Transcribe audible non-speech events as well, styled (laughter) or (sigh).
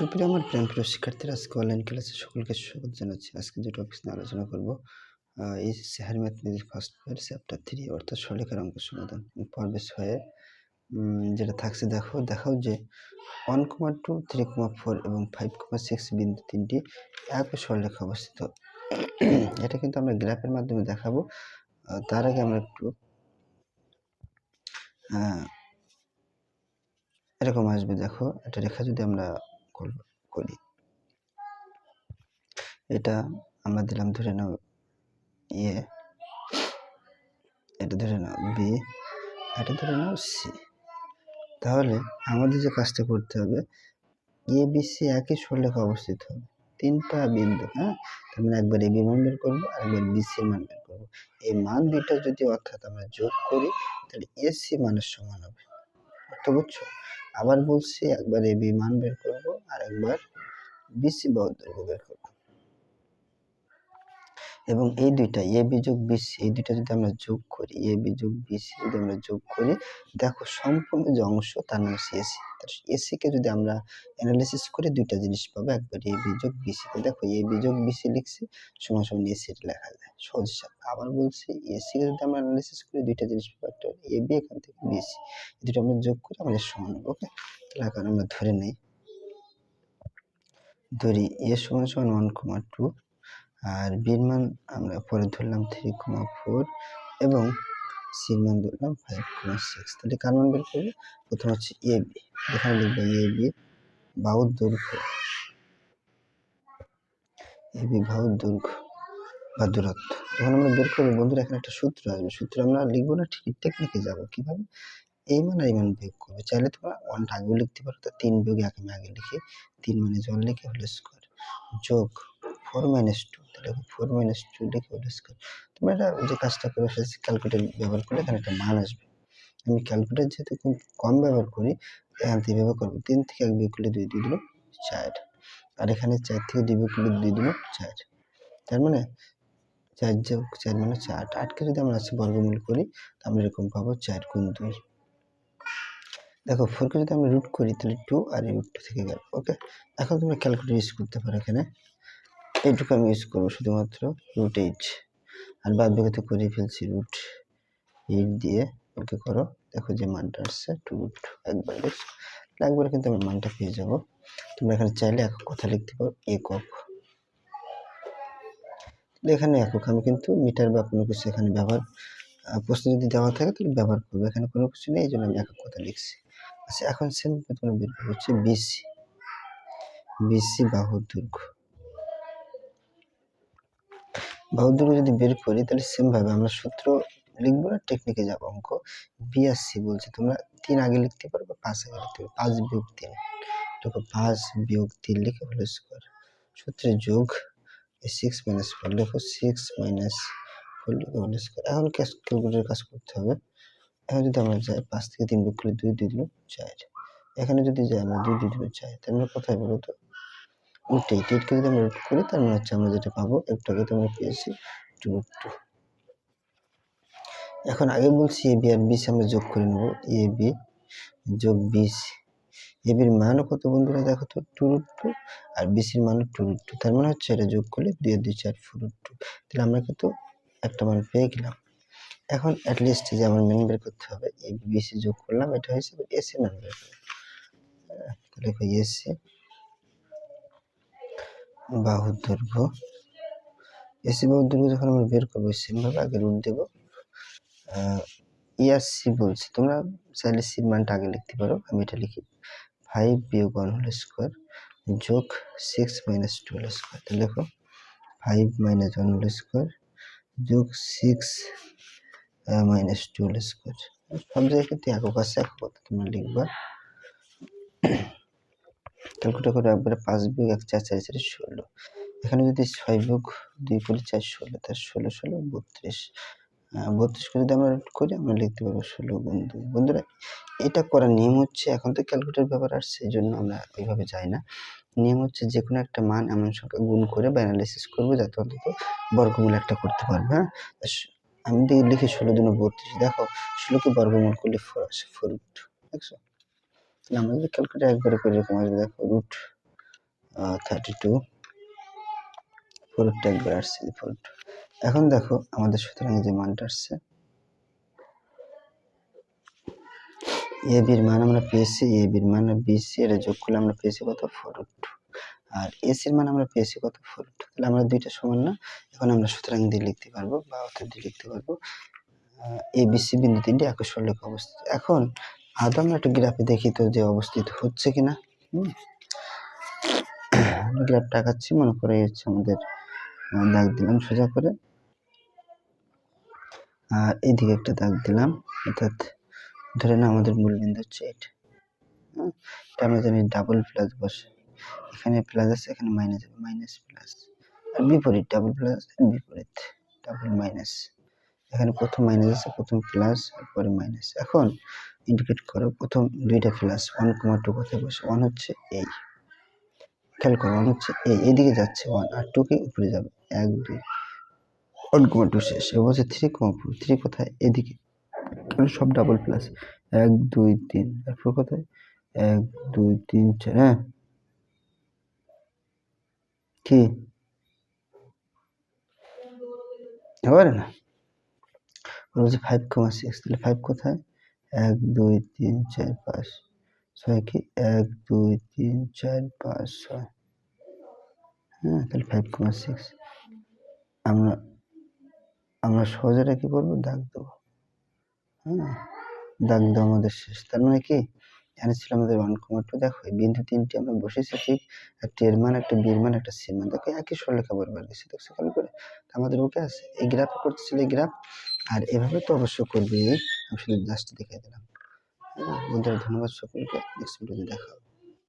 সুপ্রিয় আমার প্রেম প্রিয় শিক্ষার্থীরা আজকে অনলাইন ক্লাসে সকলকে স্বাগত জানাচ্ছি। আজকে যে টপিক নিয়ে আলোচনা করব এই Sehar mathematics first year chapter three অর্থাৎ সরলেখার অঙ্ক সমাধান। পর্বে ছয়ে যেটা থাকছে, দেখো, দেখাও যে one comma two three comma four এবং ফাইভ কমা সিক্স বিন্দু তিনটি একই সরলেখা অবস্থিত। এটা কিন্তু আমরা গ্রাফের মাধ্যমে দেখাবো। তার আগে আমরা একটু এরকম আসবে, দেখো। একটা রেখা যদি আমরা করি এটা আমরা দিলাম ধরে নাও ইয়ে এটা ধরে নাও বি, এটা ধরে নাও সি। তাহলে আমাদের যে কাজটা করতে হবে, এ, বি, সি একই সরলেখা অবস্থিত হবে। তিনটা বিন্দু হ্যাঁ? তার মানে একবার এ, বি মান বের করব একবার বি, সি মান বের করব। এই মান দুইটা যদি অর্থাৎ আমরা যোগ করি, তাহলে এ, সি মানের সমান হবে। তো বুঝছ? আবার বলছি একবার এ বিমান বের করব আর একবার বিসি বাহুর বের করব। এবং এই দুইটা, এ বি যোগ বিসি এই দুইটা যদি আমরা যোগ করি, এ বি যোগ বিসি যদি আমরা যোগ করি, দেখো সম্পূর্ণ যে অংশ তার নাম হচ্ছে এসি এসিকে যদি আমরা অ্যানালিসিস করে দুইটা জিনিস পাবো, একবার এ বি যোগ বিসিতে দেখো এ বি যোগ বিসি লিখছি, সমান সমান এসি লেখা যায়, সহজ হিসাব। আবার বলছি এসিকে যদি আমরা অ্যানালিসিস করি দুইটা জিনিস পাবো, একটা এ বি, এখান থেকে বিসি দুটো আমরা যোগ করে আমাদের সমান ওকে? তাহলে এখন আমরা ধরে নেই। ধরি এ সমান সমান ওয়ান কমা টু আর বির মান আমরা পরে ধরলাম থ্রি কমা ফোর এবং সির মান ধরলাম ফাইভ কমা সিক্স তাহলে কার মান বের করব? প্রথম হচ্ছে এ বি এখানে লিখব এ বি বাহুর দৈর্ঘ্য। এ বি বাহুর দৈর্ঘ্য বা দূরত্ব। যখন আমরা বের করব, বন্ধুরা, এখানে একটা সূত্র আসবে। সূত্র আমরা লিখব না, ঠিক টেকনিকে যাব। কীভাবে? এই মান এই মান বিয়োগ করবে। চাইলে তোমরা ওয়ানটা আগেও লিখতে পারো, তো তিন বিয়োগ এক আমি আগে লিখে। তিন মানে জল লিখে হলে স্কোয়ার যোগ ফোর মাইনাস টু তাহলে ফোর মাইনাস টু লিখে হোল স্কোয়ার তোমরা এটা যে কাজটা করে ফেলছি ক্যালকুলেটার ব্যবহার করলে এখানে একটা মান আসবে। আমি ক্যালকুলেটার যেহেতু খুব কম ব্যবহার করি এখান থেকে ব্যবহার করব। তিন থেকে এক বিয়োগ করলে দুই দুই দিল চার। আর এখানে চার থেকে দুই বিয়োগ করলে দুই দিল চার। তার মানে চার যোগ চার মানে চার। আটকে যদি আমরা আছে বর্গমূল করি, তো আমরা এরকম পাবো চার গুণ দুই। দেখো ফোরকে যদি আমরা রুট করি, তাহলে টু আর রুট টু থেকে গেল। ওকে এখন তোমরা ক্যালকুলেটার ইউজ করতে পারো এখানে। এইটুকু আমি ইউজ করব, শুধুমাত্র রুট এইট আর বাদ বাকি তো করে ফেলছি রুট এইট দিয়ে ওকে করো। দেখো যে মানটা আসছে টু রুট একবার একবার কিন্তু আমি মানটা পেয়ে যাব। তোমরা এখানে চাইলে একক কথা লিখতে পারো, একক। এখানে একক, আমি কিন্তু মিটার বা কোনো কিছু এখানে ব্যবহার প্রশ্ন যদি দেওয়া থাকে তাহলে ব্যবহার করব। এখানে কোনো কিছু নেই, এই জন্য আমি একক কথা লিখছি। আচ্ছা এখন সেম তোমরা বের করব হচ্ছে বিসি বিসি বাহুর দৈর্ঘ্য। বাহুদুর্গ যদি বের করি, তাহলে সেমভাবে আমরা সূত্র লিখব না টেকনিকে যাব অঙ্ক। বি আর সি বলছে, তোমরা তিন আগে লিখতে পারো বা পাঁচ আগে লিখতে পারো? পাঁচ বিয়োগ তিন। দেখো, পাঁচ বিয়োগ তিন লিখে হলো স্কোয়ার সূত্রে যোগ সিক্স মাইনাস ফোর লেখো সিক্স মাইনাস ফোর লিখে হলো স্কোয়ার এখন ক্যালকুলেটার কাজ করতে হবে। এখন যদি আমরা যাই, পাঁচ থেকে তিন বিয়োগ করলে দুই দুই দিল চার। এখানে যদি যাই, আমরা দুই দুই দিল চার, তাহলে কোথায় বলো তো? উল্টে টেটকে যদি আমরা রুট করি, তার মানে হচ্ছে আমরা যেটা পাবো আগে তো আমরা পেয়েছি টু টু এখন আগে বলছি এ বি আর বিসি আমরা যোগ করে নেব এ বি যোগ বিসি এ বির মানও কত বন্ধুরা দেখো তো? টু রুট টু আর বিসির মানও টু রুট টু তার মানে হচ্ছে এটা যোগ করলে দুই দুই চার ফোর টু তাহলে আমরা কিন্তু একটা মান পেয়ে গেলাম। এখন অ্যাটলিস্ট যে আমার মেন বের করতে হবে এ বি বিসি যোগ করলাম, এটা হয়েছে এসি মান বের করলাম তাহলে এসি বাহুর দৈর্ঘ্য। এসি বাহুর দৈর্ঘ্য যখন আমরা বের করব সেমভাবে আগে রুট দেবো। ইয়ার সি বলছি, তোমরা চাইলে সির মানটা আগে লিখতে পারো, আমি এটা লিখি। ফাইভ বিয়োগ ওয়ান হোল স্কোয়ার যোগ six minus two whole square তাহলে দেখো five minus one whole square যোগ six minus two whole square সব জায়গায় কিন্তু একক আছে, একক তোমরা লিখবা। ক্যালকুলেট করে একবারে পাঁচ বিয়োগ এক চার চার চার ষোলো। এখানে যদি ছয় বিয়োগ দুই করি চার ষোলো তার ষোলো ষোলো, বত্রিশ। বত্রিশ করে যদি আমরা করি, আমরা লিখতে পারব ষোলো দুই। বন্ধুরা, এটা করার নিয়ম হচ্ছে, এখন তো ক্যালকুলেটার ব্যাপার আর সেই জন্য আমরা ওইভাবে যাই না। নিয়ম হচ্ছে যে কোনো একটা মান এমন সংখ্যা গুণ করে বা অ্যানালিসিস করব, যাতে অন্তত বর্গমূল একটা করতে পারবে হ্যাঁ? আমি দেখি লিখি ষোলো দিনে বত্রিশ, দেখো, ষোলোকে বর্গমূল করলে ফোর আসে ফোর দেখছ? আমরা ক্যালকুলেটার একবারে করে এরকম আসবে, দেখো রুট থার্টি টু ফোরটা একবার আসছে এখন দেখো, আমাদের সুতরাং যে মানটা আসছে এ বির মান আমরা পেয়েছি এ বির মান বিসি এটা যোগ করলে আমরা পেয়েছি কত? ফোর টু আর এসির মান আমরা পেয়েছি কত? ফোর টু তাহলে আমরা দুইটা সমান না, এখন আমরা সুতরাং দিয়ে লিখতে পারব, বা অর্থাৎ দিয়ে লিখতে পারব এ বিসি বিন্দু তিনটি একই সরলেখে অবস্থিত এখন আদৌ আমরা একটা গ্রাফে দেখি তো যে অবস্থিত হচ্ছে কিনা। হুম। (coughs) গ্রাফ টাকাচ্ছি মনে করে হচ্ছে আমাদের দাগ দিলাম সোজা করে। আর এইদিকে একটা দাগ দিলাম, অর্থাৎ ধরে না আমাদের মূল বিন্দু হচ্ছে এটা এটা আমরা জানি ডাবল প্লাস বসে, এখানে প্লাস আছে, এখানে মাইনাস মাইনাস প্লাস আর বিপরীত ডাবল প্লাস বিপরীত ডাবল মাইনাস এখানে প্রথম মাইনাস আছে, প্রথম প্লাস পরে মাইনাস এখন ইন্ডিকেট করো, প্রথম দুইটা প্লাস ওয়ান কমা টু কোথায় বসে? ওয়ান হচ্ছে এই খেয়াল করো ওয়ান হচ্ছে এই এদিকে যাচ্ছে ওয়ান আর টু কে উপরে যাবে। এক, দুই ওয়ান কমা টু শেষ। এবার হচ্ছে থ্রি কমা ফোর থ্রি কোথায়? এদিকে। সব ডাবল প্লাস এক, দুই, তিন, তারপর কোথায়? এক, দুই, তিন, চার হ্যাঁ? কি? হবে না? বলছে ফাইভ কমা সিক্স তাহলে ফাইভ কোথায়? এক, দুই, তিন, চার, পাঁচ। ছয় কি? এক, দুই, তিন, চার, পাঁচ, ছয়। হ্যাঁ তাহলে ফাইভ কমা সিক্স আমরা আমরা সহজে কি করব দাগ দেবো। হ্যাঁ দাগ দেওয়া আমাদের শেষ। তার মানে কি? এখানে ছিল আমাদের ওয়ান কমা টু দেখো বিন্দু তিনটি আমরা বসেছি, ঠিক? একটা এর মান, একটা বির মান, একটা সির মান। দেখো, একই সরলেখা বরাবর গেছে দেখছ খেয়াল করে? আমাদের ওকে আছে। এই গ্রাফ করতেছিল এই গ্রাফ আর এভাবে তো অবশ্য করবে, আমি শুধু জাস্ট দেখে দিলাম। হ্যাঁ বন্ধুরা ধন্যবাদ সকলকে নেক্সট ভিডিওতে দেখা হবে।